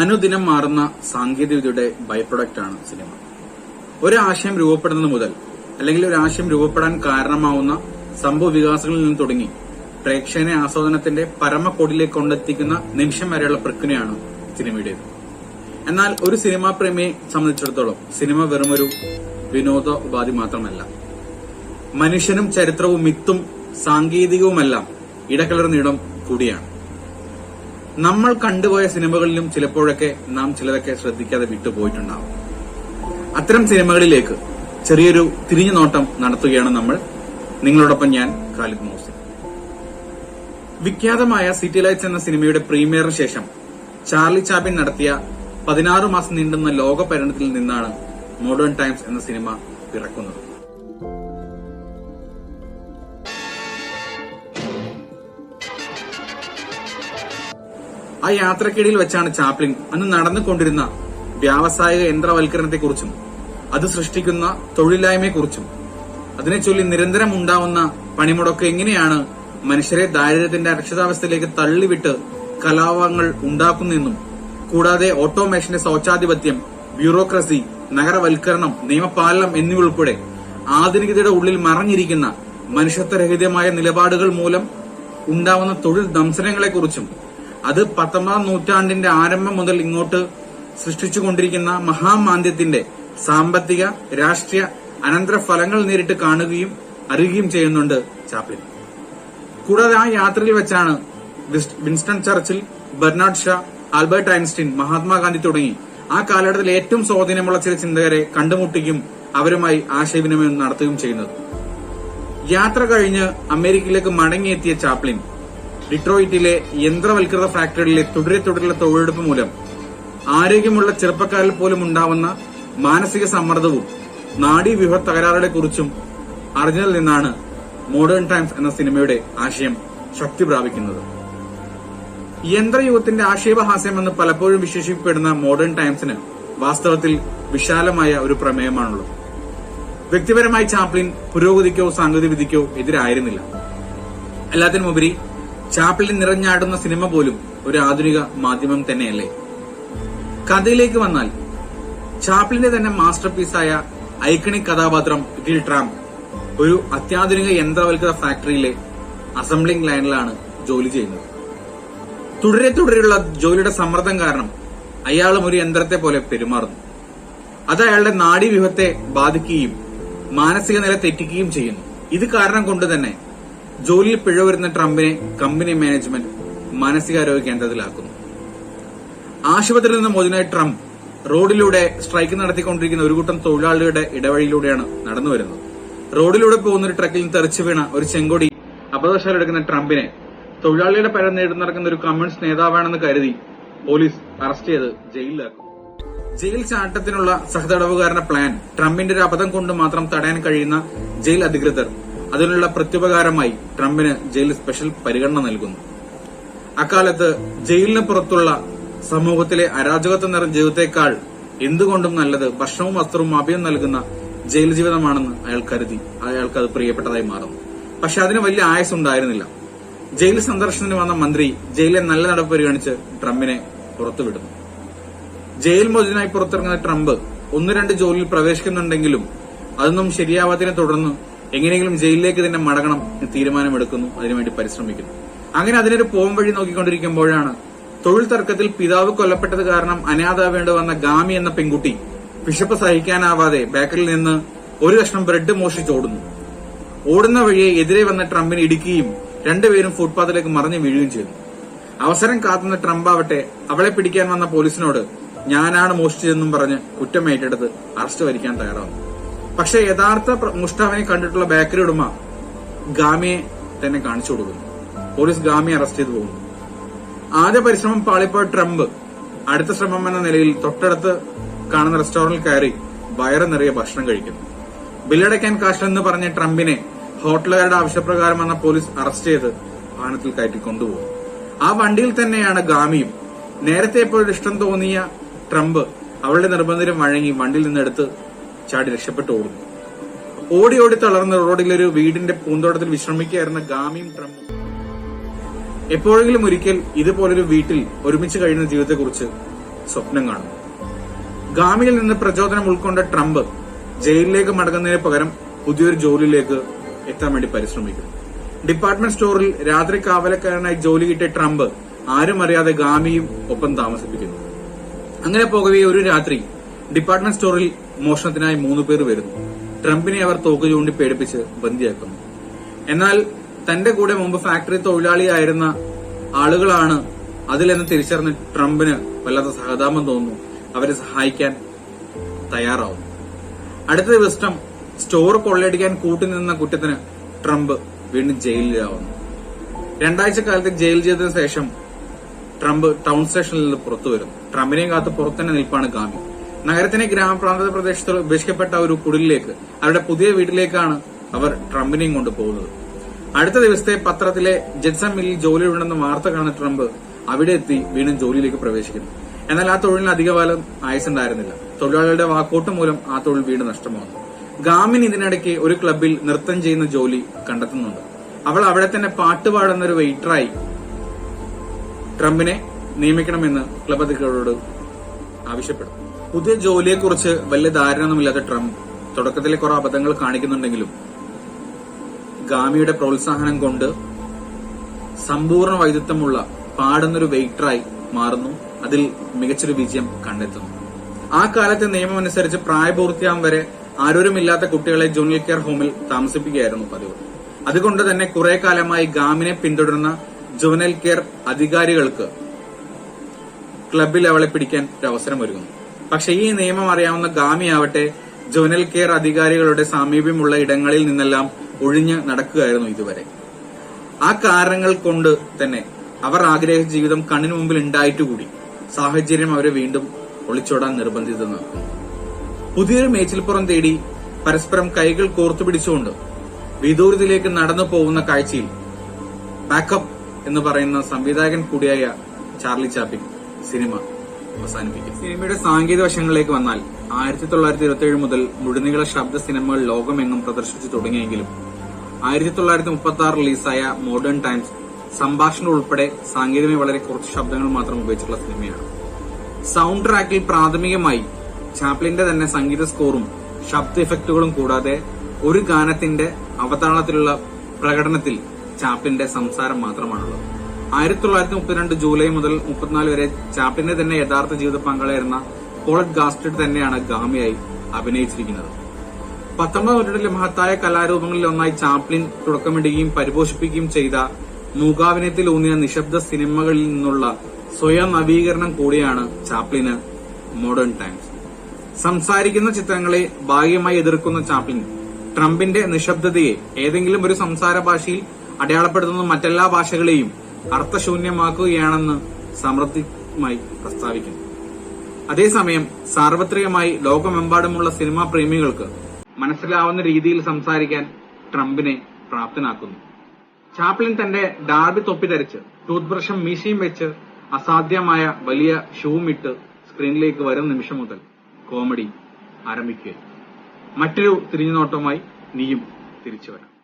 അനുദിനം മാറുന്ന സാങ്കേതികവിദ്യയുടെ ബൈ പ്രൊഡക്റ്റ് ആണ് സിനിമ. ഒരു ആശയം രൂപപ്പെടുന്നത് മുതൽ അല്ലെങ്കിൽ ഒരു ആശയം രൂപപ്പെടാൻ കാരണമാവുന്ന സംഭവ വികാസങ്ങളിൽ നിന്ന് തുടങ്ങി പ്രേക്ഷകനെ ആസ്വാദനത്തിന്റെ പരമക്കൊടിലേക്ക് കൊണ്ടെത്തിക്കുന്ന നിമിഷം വരെയുള്ള പ്രക്രിയയാണ് സിനിമയുടേത്. എന്നാൽ ഒരു സിനിമാ പ്രേമിയെ സംബന്ധിച്ചിടത്തോളം സിനിമ വെറുമൊരു വിനോദ ഉപാധി മാത്രമല്ല. മനുഷ്യനും ചരിത്രവും മിത്തും സാങ്കേതികവുമെല്ലാം ഇടകലർന്നിടം കൂടിയാണ്. നമ്മൾ കണ്ടുപോയ സിനിമകളിലും ചിലപ്പോഴൊക്കെ നാം ചിലതൊക്കെ ശ്രദ്ധിക്കാതെ വിട്ടുപോയിട്ടുണ്ടാവും. അത്തരം സിനിമകളിലേക്ക് ചെറിയൊരു തിരിഞ്ഞു നോട്ടം നടത്തുകയാണ് നമ്മൾ. നിങ്ങളോടൊപ്പം ഞാൻ ഖാലിദ് മോസിൻ. വിഖ്യാതമായ സിറ്റി ലൈറ്റ്സ് എന്ന സിനിമയുടെ പ്രീമിയറിന് ശേഷം ചാർലി ചാപ്പിൻ നടത്തിയ പതിനാറ് മാസം നീണ്ടുന്ന ലോക പര്യടനത്തിൽ നിന്നാണ് മോഡേൺ ടൈംസ് എന്ന സിനിമ പിറക്കുന്നത്. ആ യാത്രക്കിടയിൽ വെച്ചാണ് ചാപ്ലിൻ അന്ന് നടന്നുകൊണ്ടിരുന്ന വ്യാവസായിക യന്ത്രവൽക്കരണത്തെക്കുറിച്ചും അത് സൃഷ്ടിക്കുന്ന തൊഴിലില്ലായ്മയെക്കുറിച്ചും. അതിനെ ചൊല്ലി നിരന്തരം ഉണ്ടാവുന്ന പണിമുടക്ക് എങ്ങനെയാണ് മനുഷ്യരെ ദാരിദ്ര്യത്തിന്റെ അരക്ഷിതാവസ്ഥയിലേക്ക് തള്ളിവിട്ട് കലാപങ്ങൾ ഉണ്ടാക്കുന്നെന്നും കൂടാതെ ഓട്ടോമേഷന്റെ ശൗചാധിപത്യം ബ്യൂറോക്രസി നഗരവൽക്കരണം നിയമപാലനം എന്നിവ ഉൾപ്പെടെ ആധുനികതയുടെ ഉള്ളിൽ മറഞ്ഞിരിക്കുന്ന മനുഷ്യത്വരഹിതമായ നിലപാടുകൾ മൂലം ഉണ്ടാവുന്ന തൊഴിൽ ദംശനങ്ങളെക്കുറിച്ചും അത് പത്തൊമ്പതാം നൂറ്റാണ്ടിന്റെ ആരംഭം മുതൽ ഇങ്ങോട്ട് സൃഷ്ടിച്ചുകൊണ്ടിരിക്കുന്ന മഹാമാന്ദ്യത്തിന്റെ സാമ്പത്തിക രാഷ്ട്രീയ അനന്തരഫലങ്ങൾ നേരിട്ട് കാണുകയും അറിയുകയും ചെയ്യുന്നുണ്ട് ചാപ്ലിൻ. കൂടാതെ ആ യാത്രയിൽ വെച്ചാണ് Winston Churchill Bernard Shaw Albert Einstein Mahatma Gandhi തുടങ്ങി ആ കാലഘട്ടത്തിൽ ഏറ്റവും സ്വാധീനമുള്ള ചില ചിന്തകരെ കണ്ടുമുട്ടിക്കും അവരുമായി ആശയവിനിമയം നടത്തുകയും ചെയ്യുന്നത്. യാത്ര കഴിഞ്ഞ് അമേരിക്കയിലേക്ക് മടങ്ങിയെത്തിയ ചാപ്ലിൻ ഡിട്രോയിറ്റിലെ യന്ത്രവൽകൃത ഫാക്ടറിയിലെ തുടരെ തുടരെയുള്ള തൊഴിലെടുപ്പ് മൂലം ആരോഗ്യമുള്ള ചെറുപ്പക്കാരിൽ പോലും ഉണ്ടാവുന്ന മാനസിക സമ്മർദ്ദവും നാഡീവ്യൂഹ തകരാറുകളെ കുറിച്ചും അറിഞ്ഞതിൽ നിന്നാണ് മോഡേൺ ടൈംസ് എന്ന സിനിമയുടെ ആശയം ശക്തി പ്രാപിക്കുന്നത്. യന്ത്രയുഗത്തിന്റെ ആക്ഷേപഹാസ്യം എന്ന് പലപ്പോഴും വിശേഷിപ്പിക്കപ്പെടുന്ന മോഡേൺ ടൈംസിന് വാസ്തവത്തിൽ വിശാലമായ ഒരു പ്രമേയമാണുള്ളത്. വ്യക്തിപരമായി ചാപ്ലിൻ പുരോഗതിക്കോ സാങ്കേതിക വിദ്യക്കോ എതിരായിരുന്നില്ല. എല്ലാത്തിനുമുപരി ചാപ്ലിൻ നിറഞ്ഞാടുന്ന സിനിമ പോലും ഒരു ആധുനിക മാധ്യമം തന്നെയല്ലേ? കഥയിലേക്ക് വന്നാൽ ചാപ്പിളിന്റെ തന്നെ മാസ്റ്റർ പീസായ ഐക്കണിക് കഥാപാത്രം ഗിൽ ട്രാംപ് ഒരു അത്യാധുനിക യന്ത്രവൽകൃത ഫാക്ടറിയിലെ അസംബ്ലിംഗ് ലൈനിലാണ് ജോലി ചെയ്യുന്നത്. തുടരെ തുടരെയുള്ള ജോലിയുടെ സമ്മർദ്ദം കാരണം അയാളും ഒരു യന്ത്രത്തെ പോലെ പെരുമാറുന്നു. അത് അയാളുടെ നാഡീവ്യൂഹത്തെ ബാധിക്കുകയും മാനസിക നില തെറ്റിക്കുകയും ചെയ്യുന്നു. ഇത് കാരണം കൊണ്ട് തന്നെ ജോലിയിൽ പിഴ വരുന്ന ട്രംപിനെ കമ്പനി മാനേജ്മെന്റ് മാനസികാരോഗ്യ കേന്ദ്രത്തിലാക്കുന്നു. ആശുപത്രിയിൽ നിന്ന് മോചനായ ട്രംപ് റോഡിലൂടെ സ്ട്രൈക്ക് നടത്തിക്കൊണ്ടിരിക്കുന്ന ഒരു കൂട്ടം തൊഴിലാളികളുടെ ഇടവഴിയിലൂടെയാണ് നടന്നുവരുന്നത് റോഡിലൂടെ പോകുന്ന ഒരു ട്രക്കിൽ തെറിച്ചു വീണ ഒരു ചെങ്കൊടി അബദ്ധവശാൽ എടുക്കുന്ന ട്രംപിനെ തൊഴിലാളികളുടെ പരം നേടുന്ന നടക്കുന്ന ഒരു കമ്മ്യൂണിസ്റ്റ് നേതാവാണെന്ന് കരുതി പോലീസ് അറസ്റ്റ് ചെയ്ത് ജയിലിലാക്കും. ജയിൽ ചാട്ടത്തിനുള്ള സഹതടവുകാരന്റെ പ്ലാൻ ട്രംപിന്റെ ഒരു അബദ്ധം കൊണ്ട് മാത്രം തടയാൻ കഴിയുന്ന ജയിൽ അധികൃതർ അതിനുള്ള പ്രത്യുപകാരമായി ട്രംപിന് ജയിൽ സ്പെഷ്യൽ പരിഗണന നൽകുന്നു. അക്കാലത്ത് ജയിലിന് പുറത്തുള്ള സമൂഹത്തിലെ അരാജകത്വം നിറഞ്ഞ ജീവിതത്തെക്കാൾ എന്തുകൊണ്ടും നല്ലത് ഭക്ഷണവും വസ്ത്രവും അഭയം നൽകുന്ന ജയിൽ ജീവിതമാണെന്ന് അയാൾ കരുതി. അയാൾക്ക് അത് പ്രിയപ്പെട്ടതായി മാറുന്നു. പക്ഷെ അതിന് വലിയ ആയസ് ഉണ്ടായിരുന്നില്ല ജയിൽ സന്ദർശനത്തിന് വന്ന മന്ത്രി ജയിലിലെ നല്ല നടപ്പ് പരിഗണിച്ച് ട്രംപിനെ പുറത്തുവിടുന്നു. ജയിൽ മോചനായി പുറത്തിറങ്ങുന്ന ട്രംപ് ഒന്ന് രണ്ട് ജോലിയിൽ പ്രവേശിക്കുന്നുണ്ടെങ്കിലും അതൊന്നും ശരിയാവാത്തതിനെ തുടർന്ന് എങ്ങനെയെങ്കിലും ജയിലിലേക്ക് തന്നെ മടങ്ങണം തീരുമാനമെടുക്കുന്നു അതിനുവേണ്ടി പരിശ്രമിക്കുന്നു. അങ്ങനെ അതിനൊരു പോം വഴി നോക്കിക്കൊണ്ടിരിക്കുമ്പോഴാണ് തൊഴിൽ തർക്കത്തിൽ പിതാവ് കൊല്ലപ്പെട്ടത് കാരണം അനാഥാവേണ്ടി വന്ന ഗാമി എന്ന പെൺകുട്ടി വിശപ്പ് സഹിക്കാനാവാതെ ബേക്കറിൽ നിന്ന് ഒരു കഷ്ണം ബ്രെഡ് മോഷിച്ചോടുന്നു ഓടുന്ന. വഴിയെ എതിരെ വന്ന ട്രംപിന് ഇടിക്കുകയും രണ്ടുപേരും ഫുട്പാത്തിലേക്ക് മറിഞ്ഞു വീഴുകയും ചെയ്തു. അവസരം കാത്തുന്ന ട്രംപ് ആവട്ടെ അവളെ പിടിക്കാൻ വന്ന പോലീസിനോട് ഞാനാണ് മോഷ്ടിച്ചതെന്നും പറഞ്ഞ് കുറ്റം ഏറ്റെടുത്ത് അറസ്റ്റ് വരിക്കാൻ തയ്യാറാവും പക്ഷേ യഥാർത്ഥ മുഷ്ടാവിനെ കണ്ടിട്ടുള്ള ബേക്കറി ഉടമ ഗാമിയെ തന്നെ കാണിച്ചു കൊടുക്കുന്നു. പോലീസ് ഗാമിയെ അറസ്റ്റ് ചെയ്തു പോകുന്നു. ആദ്യ പരിശ്രമം പാളിപ്പോയ ട്രംപ്. അടുത്ത ശ്രമം എന്ന നിലയിൽ തൊട്ടടുത്ത് കാണുന്ന റെസ്റ്റോറന്റിൽ കയറി വയറ് നിറയെ ഭക്ഷണം കഴിക്കുന്നു. ബില്ലടയ്ക്കാൻ കാശെന്ന് പറഞ്ഞ ട്രംപിനെ ഹോട്ടലുകാരുടെ ആവശ്യപ്രകാരം വന്ന പോലീസ് അറസ്റ്റ് ചെയ്ത് വാഹനത്തിൽ കയറ്റി കൊണ്ടുപോകും ആ വണ്ടിയിൽ തന്നെയാണ് ഗാമിയും. നേരത്തെ എപ്പോഴും ഇഷ്ടം തോന്നിയ ട്രംപ് അവളുടെ നിർബന്ധം വഴങ്ങി വണ്ടിയിൽ നിന്നെടുത്ത് ചാടി രക്ഷപ്പെട്ടു ഓടുന്നു. ഓടി ഓടി തളർന്ന റോഡിലൊരു വീടിന്റെ പൂന്തോട്ടത്തിൽ വിശ്രമിക്കുകയായിരുന്ന ഗാമിയും ട്രംപും എപ്പോഴെങ്കിലും ഒരിക്കൽ ഇതുപോലൊരു വീട്ടിൽ ഒരുമിച്ച് കഴിയുന്ന ജീവിതത്തെക്കുറിച്ച് സ്വപ്നം കാണുന്നു ഗാമിയിൽ നിന്ന് പ്രചോദനം ഉൾക്കൊണ്ട ട്രംപ് ജയിലിലേക്ക് മടങ്ങുന്നതിന് പകരം പുതിയൊരു ജോലിയിലേക്ക് എത്താൻ വേണ്ടി പരിശ്രമിക്കും. ഡിപ്പാർട്ട്മെന്റ് സ്റ്റോറിൽ രാത്രി കാവലക്കാരനായി ജോലി കിട്ടിയ ട്രംപ് ആരും അറിയാതെ ഗാമിയും ഒപ്പം താമസിപ്പിക്കുന്നു. അങ്ങനെ പോകവേ ഒരു രാത്രി ഡിപ്പാർട്ട്മെന്റ് സ്റ്റോറിൽ മോഷണത്തിനായി മൂന്ന് പേർ വരുന്നു. ട്രംപിനെ അവർ തോക്ക് ചൂണ്ടി പേടിപ്പിച്ച് ബന്ദിയാക്കുന്നു. എന്നാൽ തന്റെ കൂടെ മുമ്പ് ഫാക്ടറി തൊഴിലാളിയായിരുന്ന ആളുകളാണ് അതിലെന്ന് തിരിച്ചറിഞ്ഞ് ട്രംപിന് വല്ലാത്ത സഹതാപം തോന്നുന്നു. അവരെ സഹായിക്കാൻ തയ്യാറാവുന്നു. അടുത്ത ദിവസം സ്റ്റോർ കൊള്ളയടിക്കാൻ കൂട്ടുനിന്ന കുറ്റത്തിന് ട്രംപ് വീണ്ടും ജയിലിലാവുന്നു. രണ്ടാഴ്ച കാലത്ത് ജയിൽ ചെയ്തതിനു ശേഷം ട്രംപ് ടൗൺ സ്റ്റേഷനിൽ നിന്ന് പുറത്തു വരുന്നു ട്രംപിനെയും കാത്ത് പുറത്തുതന്നെ നിൽപ്പാണ് ഗാമി. നഗരത്തിനെ ഗ്രാമപ്രാന്ത പ്രദേശത്ത് ഉപേക്ഷിക്കപ്പെട്ട ഒരു കുടിലേക്ക് അവരുടെ പുതിയ വീട്ടിലേക്കാണ് അവർ ട്രംപിനെയും കൊണ്ട് പോകുന്നത് അടുത്ത ദിവസത്തെ പത്രത്തിലെ ജെറ്റ്സൺ മില്ലിൽ ജോലിയുണ്ടെന്ന വാർത്ത കാണുന്ന ട്രംപ് അവിടെ എത്തി വീണ്ടും ജോലിയിലേക്ക് പ്രവേശിക്കുന്നു. എന്നാൽ ആ തൊഴിലിന് അധികകാലം ആയുസുണ്ടായിരുന്നില്ല. തൊഴിലാളികളുടെ വാക്കോട്ട് മൂലം ആ തൊഴിൽ വീണ്ടും നഷ്ടമാകുന്നു. ഗാമിൻ ഇതിനിടയ്ക്ക് ഒരു ക്ലബിൽ നൃത്തം ചെയ്യുന്ന ജോലി കണ്ടെത്തുന്നുണ്ട്. അവൾ അവിടെ തന്നെ പാട്ടുപാടുന്ന ഒരു വെയിറ്ററായി ട്രംപിനെ നിയമിക്കണമെന്ന് ക്ലബ് അധികൃതരോട് ആവശ്യപ്പെടും പുതിയ ജോലിയെക്കുറിച്ച് വലിയ ധാരണയൊന്നുമില്ലാത്ത ട്രംപ് തുടക്കത്തിലെ കുറെ അബദ്ധങ്ങൾ കാണിക്കുന്നുണ്ടെങ്കിലും ഗാമിയുടെ പ്രോത്സാഹനം കൊണ്ട് സമ്പൂർണ വൈദഗ്ധ്യമുള്ള പാടുന്നൊരു വെയിറ്ററായി മാറുന്നു. അതിൽ മികച്ചൊരു വിജയം കണ്ടെത്തുന്നു. ആ കാലത്തെ നിയമം അനുസരിച്ച് പ്രായപൂർത്തിയാവും വരെ ആരോരുമില്ലാത്ത കുട്ടികളെ ജൂനിയർ കെയർ ഹോമിൽ താമസിപ്പിക്കുകയായിരുന്നു പതിവ്. അതുകൊണ്ട് തന്നെ കുറെ കാലമായി ഗാമിനെ പിന്തുടരുന്ന ജുവനൽ കെയർ അധികാരികൾക്ക് ക്ലബിൽ അവളെ പിടിക്കാൻ ഒരു അവസരം ഒരുങ്ങുന്നു. പക്ഷെ ഈ നിയമം അറിയാവുന്ന ഗാമിയാവട്ടെ ജോനൽ കെയർ അധികാരികളുടെ സാമീപ്യമുള്ള ഇടങ്ങളിൽ നിന്നെല്ലാം ഒഴിഞ്ഞ് നടക്കുകയായിരുന്നു ഇതുവരെ. ആ കാരണങ്ങൾ കൊണ്ട് തന്നെ അവർ ആഗ്രഹിച്ച ജീവിതം കണ്ണിന് മുമ്പിൽ ഉണ്ടായിട്ടുകൂടി. സാഹചര്യം അവരെ വീണ്ടും ഒളിച്ചോടാൻ നിർബന്ധിതമാക്കുന്നു പുതിയൊരു മേച്ചിൽപ്പുറം തേടി പരസ്പരം കൈകൾ കോർത്തു പിടിച്ചുകൊണ്ട് വിദൂരത്തിലേക്ക് നടന്നു പോകുന്ന കാഴ്ചയിൽ ബാക്കപ്പ് എന്ന് പറയുന്ന സംവിധായകൻ കൂടിയായ ചാർലി ചാപ്പിൻ സിനിമ അവസാനിപ്പിക്കും. സിനിമയുടെ സാങ്കേതിക വശങ്ങളിലേക്ക് വന്നാൽ ആയിരത്തി തൊള്ളായിരത്തി ഇരുപത്തി ഏഴ് മുതൽ മുഴുനീള ശബ്ദ സിനിമകൾ ലോകമെങ്ങും പ്രദർശിച്ചു തുടങ്ങിയെങ്കിലും ആയിരത്തി തൊള്ളായിരത്തി മുപ്പത്തി ആറ് റിലീസായ മോഡേൺ ടൈംസ് സംഭാഷണം ഉൾപ്പെടെ സാങ്കേതികമായി വളരെ കുറച്ച് ശബ്ദങ്ങൾ മാത്രം ഉപയോഗിച്ചുള്ള സിനിമയാണ്. സൗണ്ട് ട്രാക്കിൽ പ്രാഥമികമായി ചാപ്ലിന്റെ തന്നെ സംഗീത സ്കോറും ശബ്ദ ഇഫക്റ്റുകളും കൂടാതെ ഒരു ഗാനത്തിന്റെ അവതാളത്തിലുള്ള പ്രകടനത്തിൽ ചാപ്ലിന്റെ സംസാരം മാത്രമാണുള്ളത്. ആയിരത്തി തൊള്ളായിരത്തി മുപ്പത്തിരണ്ട് ജൂലൈ മുതൽ മുപ്പത്തിനാല് വരെ ചാപ്പിന്റെ തന്നെ യഥാർത്ഥ ജീവിത പങ്കാളിയായിരുന്ന പോളറ്റ് ഗാസ്റ്റഡ് തന്നെയാണ് ഗാമിയായി അഭിനയിച്ചിരിക്കുന്നത്. പത്തൊമ്പതാം നൂറ്റാണ്ടിലെ മഹത്തായ കലാരൂപങ്ങളിൽ ഒന്നായി ചാപ്ലിൻ തുടക്കമിടുകയും പരിപോഷിപ്പിക്കുകയും ചെയ്ത മൂകാഭിനയത്തിൽ ഊന്നിയ നിശബ്ദ സിനിമകളിൽ നിന്നുള്ള സ്വയം നവീകരണം കൂടിയാണ് ചാപ്ലിന് മോഡേൺ ടൈംസ് സംസാരിക്കുന്ന ചിത്രങ്ങളെ ഭാഗ്യമായി എതിർക്കുന്ന ചാപ്ലിൻ ട്രംപിന്റെ നിശബ്ദതയെ ഏതെങ്കിലും ഒരു സംസാര ഭാഷയിൽ അടയാളപ്പെടുത്തുന്ന മറ്റെല്ലാ ഭാഷകളെയും അർത്ഥശൂന്യമാക്കുകയാണെന്ന് സമൃദ്ധിയുമായി പ്രസ്താവിക്കുന്നു. അതേസമയം സാർവത്രികമായി ലോകമെമ്പാടുമുള്ള സിനിമാ പ്രേമികൾക്ക് മനസ്സിലാവുന്ന രീതിയിൽ സംസാരിക്കാൻ ട്രംപിനെ പ്രാപ്തനാക്കുന്നു. ചാപ്ലിൻ തന്റെ ഡാർബി തൊപ്പി ധരിച്ച് ടൂത്ത് ബ്രഷും മീശയും വെച്ച് അസാധ്യമായ വലിയ ഷൂവും ഇട്ട് സ്ക്രീനിലേക്ക് വരും നിമിഷം മുതൽ കോമഡി ആരംഭിക്കുക മറ്റൊരു തിരിഞ്ഞുനോട്ടവുമായി നീയും തിരിച്ചു വരാം.